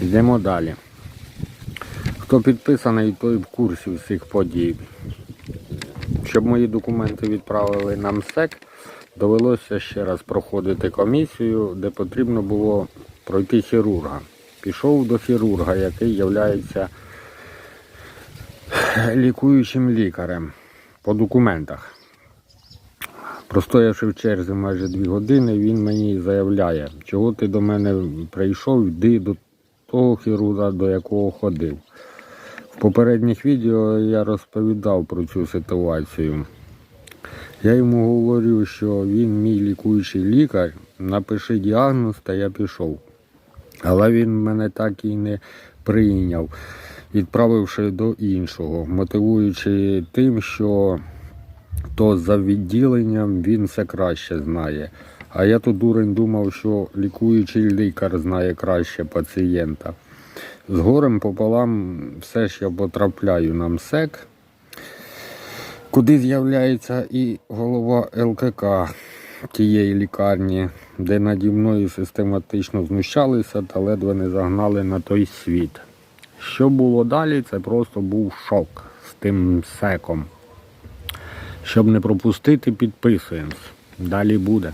Йдемо далі. Хто підписаний, той в курсі всіх подій. Щоб мої документи відправили на МСЕК, довелося ще раз проходити комісію, де потрібно було пройти хірурга. Пішов до хірурга, який є лікуючим лікарем по документах. Простоявши в черзі майже дві години, він мені заявляє, чого ти до мене прийшов, йди до того хірурга, до якого ходив. В попередніх відео я розповідав про цю ситуацію. Я йому говорю, що він мій лікуючий лікар, напиши діагноз, та я пішов. Але він мене так і не прийняв, відправивши до іншого, мотивуючи тим, що то за відділенням він все краще знає. А я тут дурень думав, що лікуючий лікар знає краще пацієнта. З горем пополам все ж я потрапляю на МСЕК, куди з'являється і голова ЛКК тієї лікарні, де наді мною систематично знущалися та ледве не загнали на той світ. Що було далі, це просто був шок з тим МСЕКом. Щоб не пропустити, підписуємось. Далі буде.